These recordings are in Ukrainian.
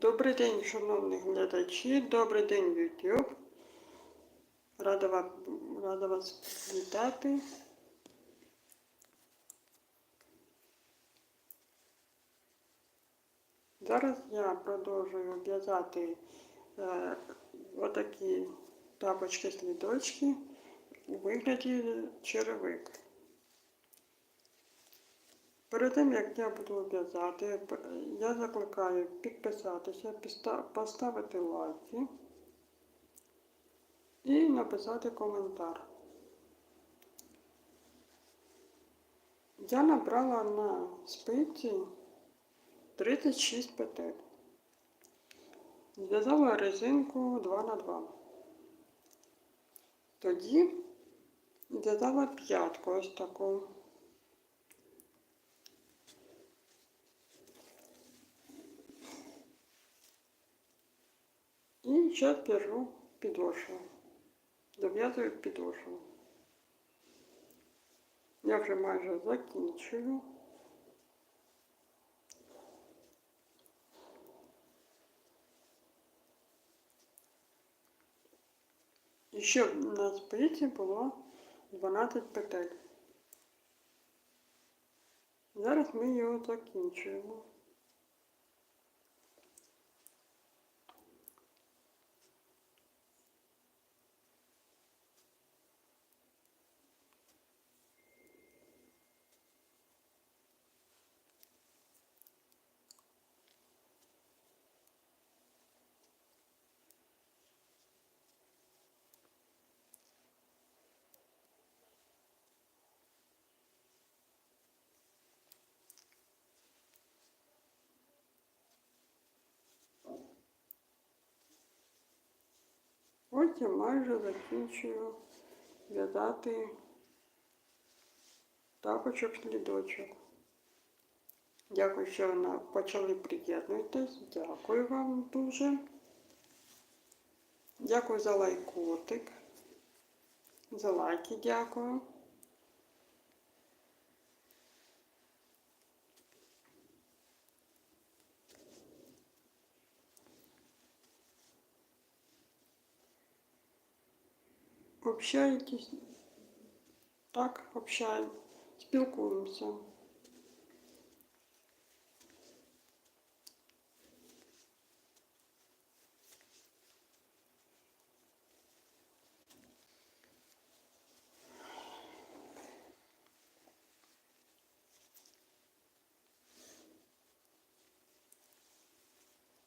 Добрий день, шановні глядачі, добрий день, YouTube. Рада вас, рада вас вітати. Зараз я продовжую в'язати е, отакі тапочки-слідочки у вигляді черевик. Перед тим, як я буду в'язати, я закликаю підписатися, поставити лайки і написати коментар. Я набрала на спиці 36 петель. Зв'язала резинку 2 на 2 Тоді зв'язала п'ятку ось таку. І зараз в'яжу підошву. Дов'язую підошву. Я вже майже закінчую. І щоб на спиці було 12 петель. Зараз ми його закінчуємо. Ось я майже закінчую в'язати тапочок слідочок. Дякую, що почали приєднуйтесь. Дякую вам дуже. Дякую за лайкотик. За лайки дякую. Общаєтесь? Так, общаємо. Спілкуємося.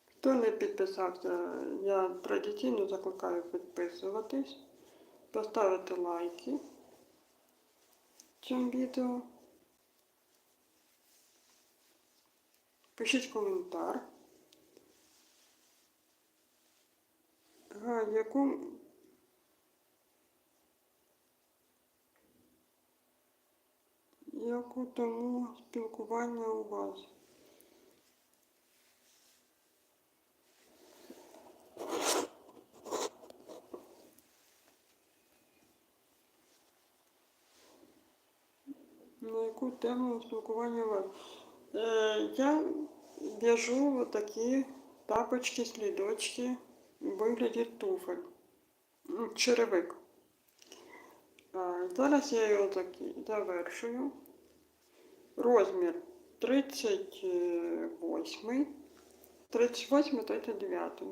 Хто не підписався, я традиційно закликаю підписуватись, поставити лайки цьому відео. Пишіть коментар. Яку яку тому спілкування у вас? На яку тему спілкування вас? Е, я в'яжу такі тапочки, слідочки у вигляді туфель. Ну, Черевик. А, зараз я його таки завершую. Розмір 38, 38, 39.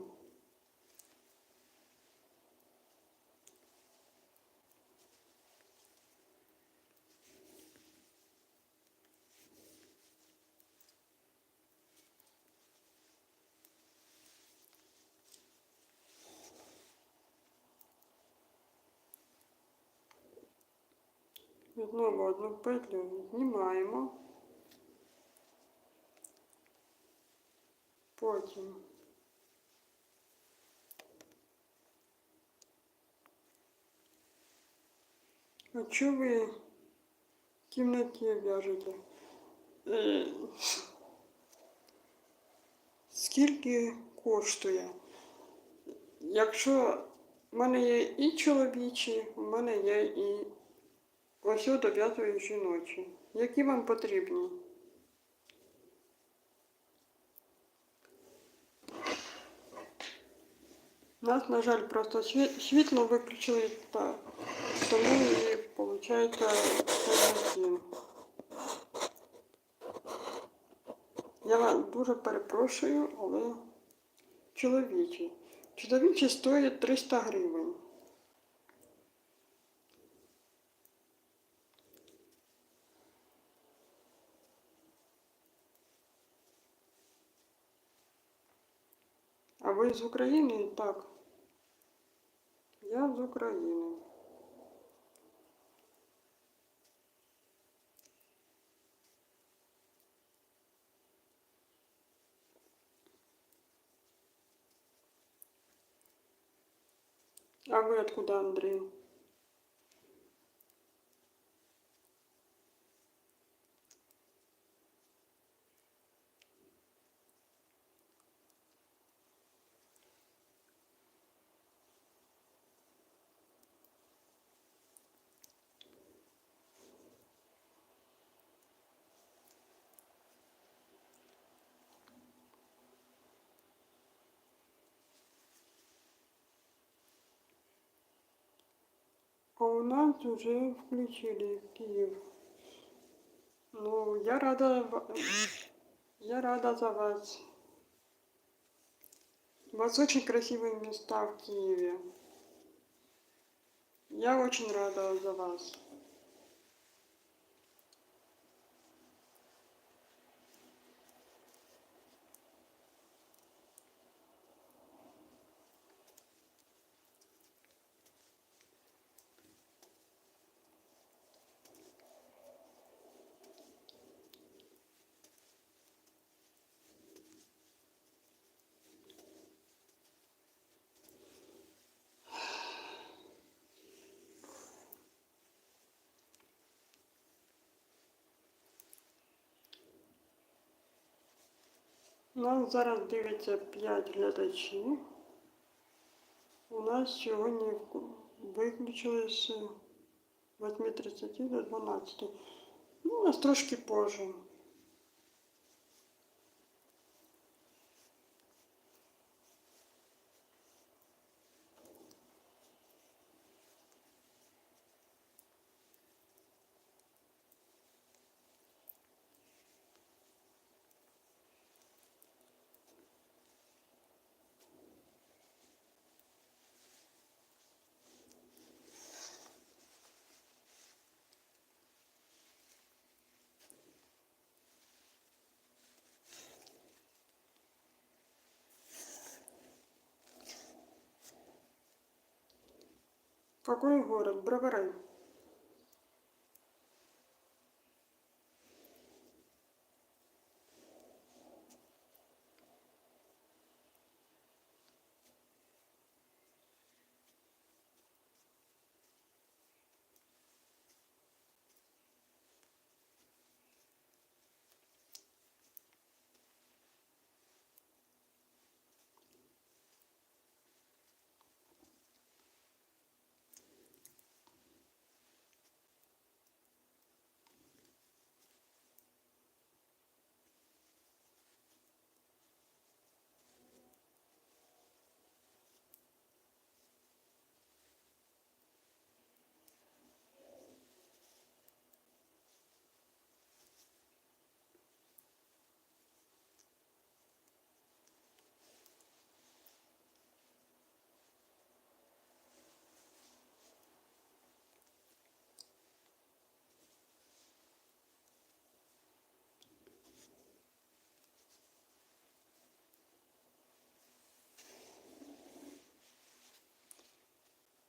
Знову одну петлю знімаємо. Потім А що ви в кімнаті в'яжете? Е, скільки коштує? Якщо в мене є і чоловічі, в мене є і ось дов'язую жіночі. Які вам потрібні? У нас, на жаль, просто світло виключили, та, тому і виходить темноті. Я вам дуже перепрошую, але чоловічі. Чоловічі стоять 300 гривень. А ви з України? Так. Я з України. А вы откуда, Андрей? А у нас уже включили Киев. Ну, я рада, я рада за вас. У вас очень красивые места в Киеве. Я очень рада за вас. Нас зараз дивиться 5 глядачів. У нас сьогодні вку- виключили з 8.30 до 12. Ну, у нас трошки позже. Какой город? Броварай.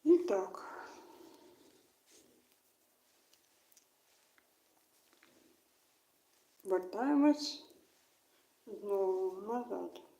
І так. Вертаємось знову назад.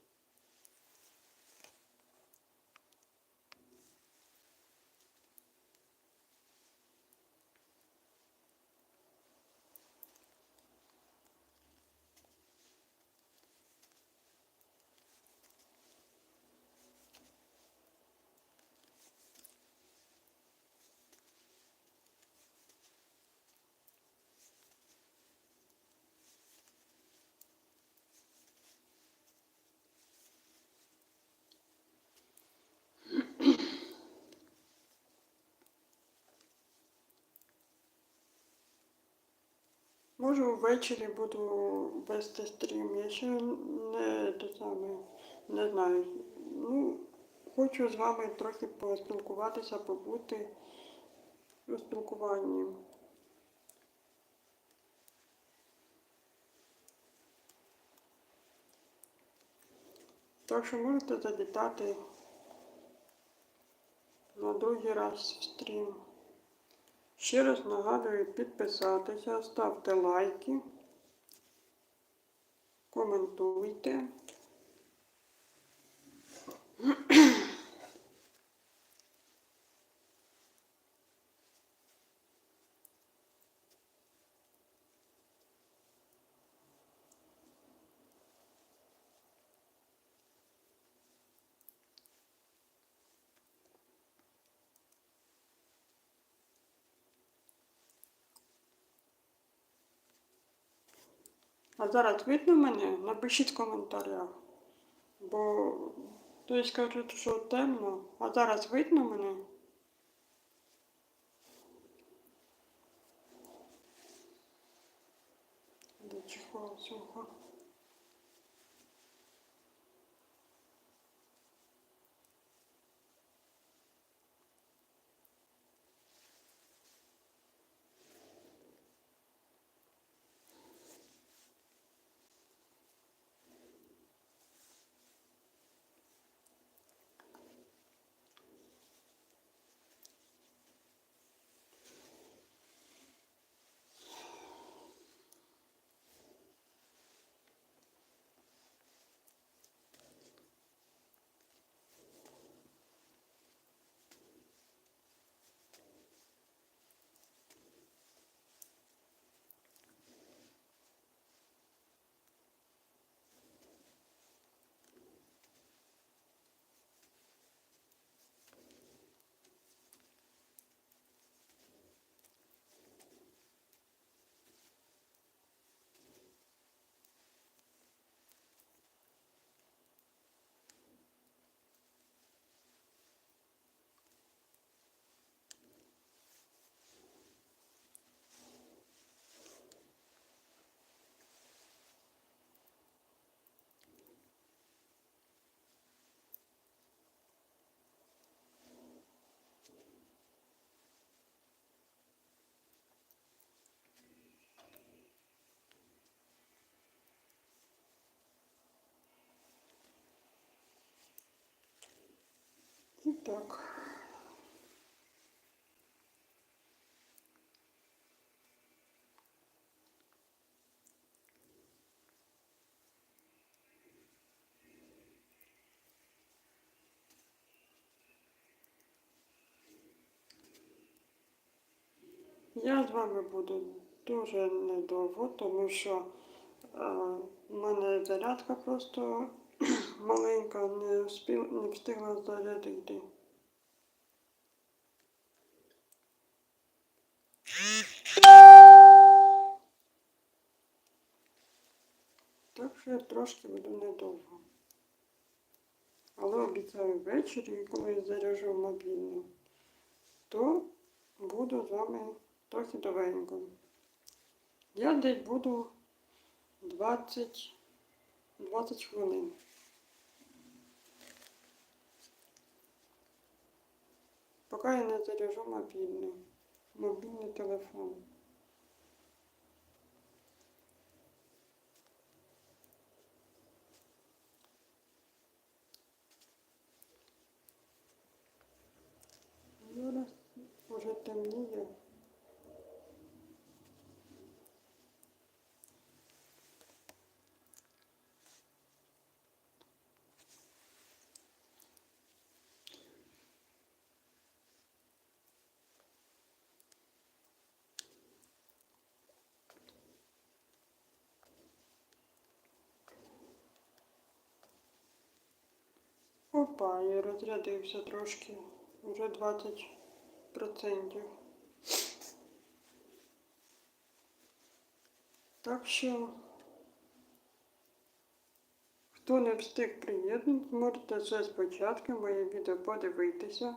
Може ввечері буду вести стрім. Я ще не те саме не знаю. Ну, хочу з вами трохи поспілкуватися, побути у спілкуванні. Так що можете завітати на другий раз в стрім. Ще раз нагадую підписатися, ставте лайки, коментуйте. А зараз видно мене? Напишіть в коментарях. Бо хтось каже, що темно, а зараз видно мене? Так. Я з вами буду дуже недовго, тому що е, в мене зарядка просто маленька, не, вспів, не встигла зарядити. Я трошки буду недовго. Але обіцяю ввечері, коли я заряджу мобільну, то буду з вами трохи довенько. Я десь буду 20, 20 хвилин. Поки я не заряжу мобільний, мобільний телефон. Зараз уже темніє. Опа, я розрядився трошки. Вже 20%. Так що, хто не встиг приєднати, можете все спочатку моє відео подивитися.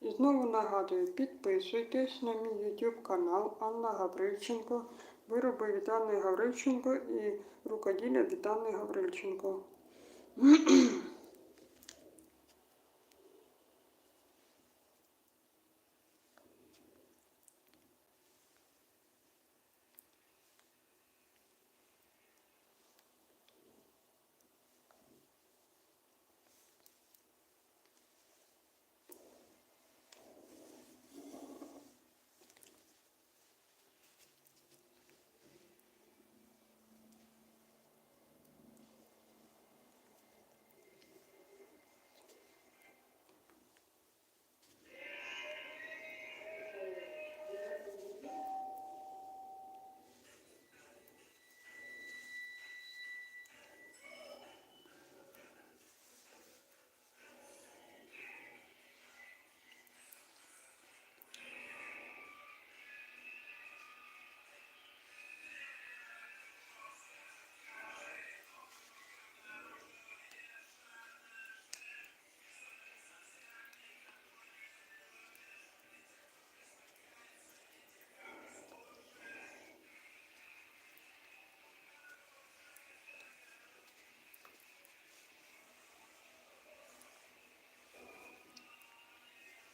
І знову нагадую, підписуйтесь на мій YouTube канал Анна Гаврильченко, вироби від Анни Гаврильченко і рукоділля від Анни Гаврильченко.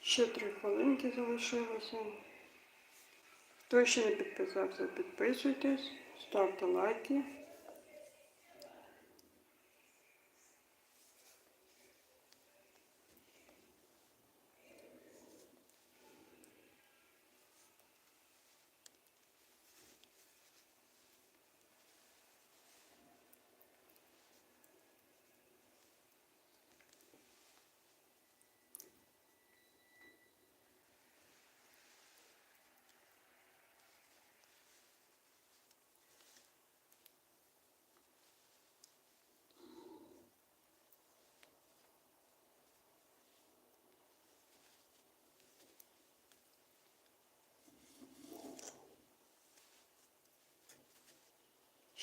Ще три хвилинки залишилося. Хто ще не підписався, підписуйтесь, ставте лайки.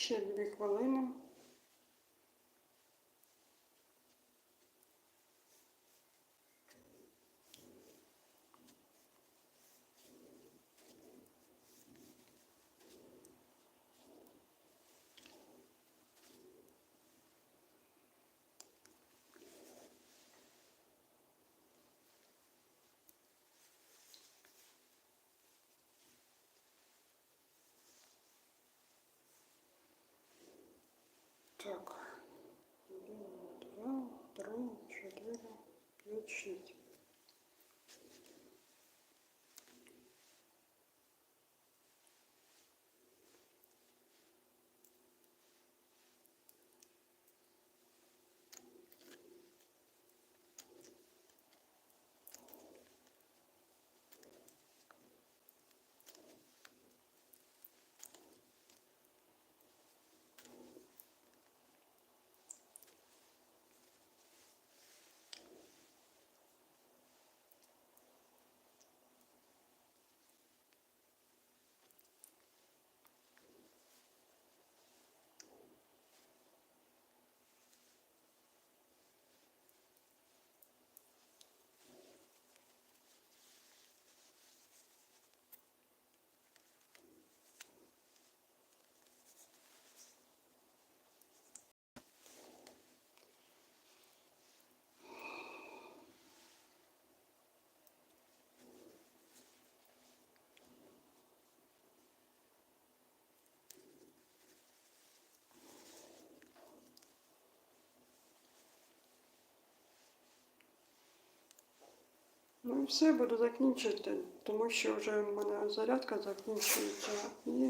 Ще дві хвилини. Так. Один, два, три, чотири, Ну і все, буду закінчити, тому що вже в мене зарядка закінчується. І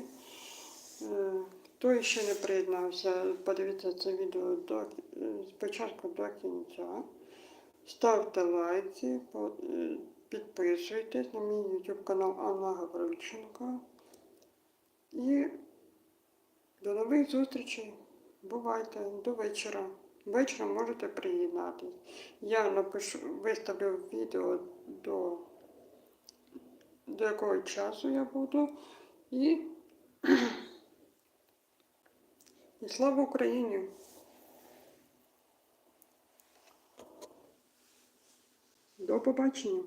е, хто ще не приєднався, подивіться це відео до, е, спочатку до кінця. Ставте лайки, е, підписуйтесь на мій YouTube канал Анна Гаврильченко. І до нових зустрічей. Бувайте до вечора. Вечором можете приєднатись. Я напишу, виставлю відео до, до якого часу я буду. І, і слава Україні! До побачення!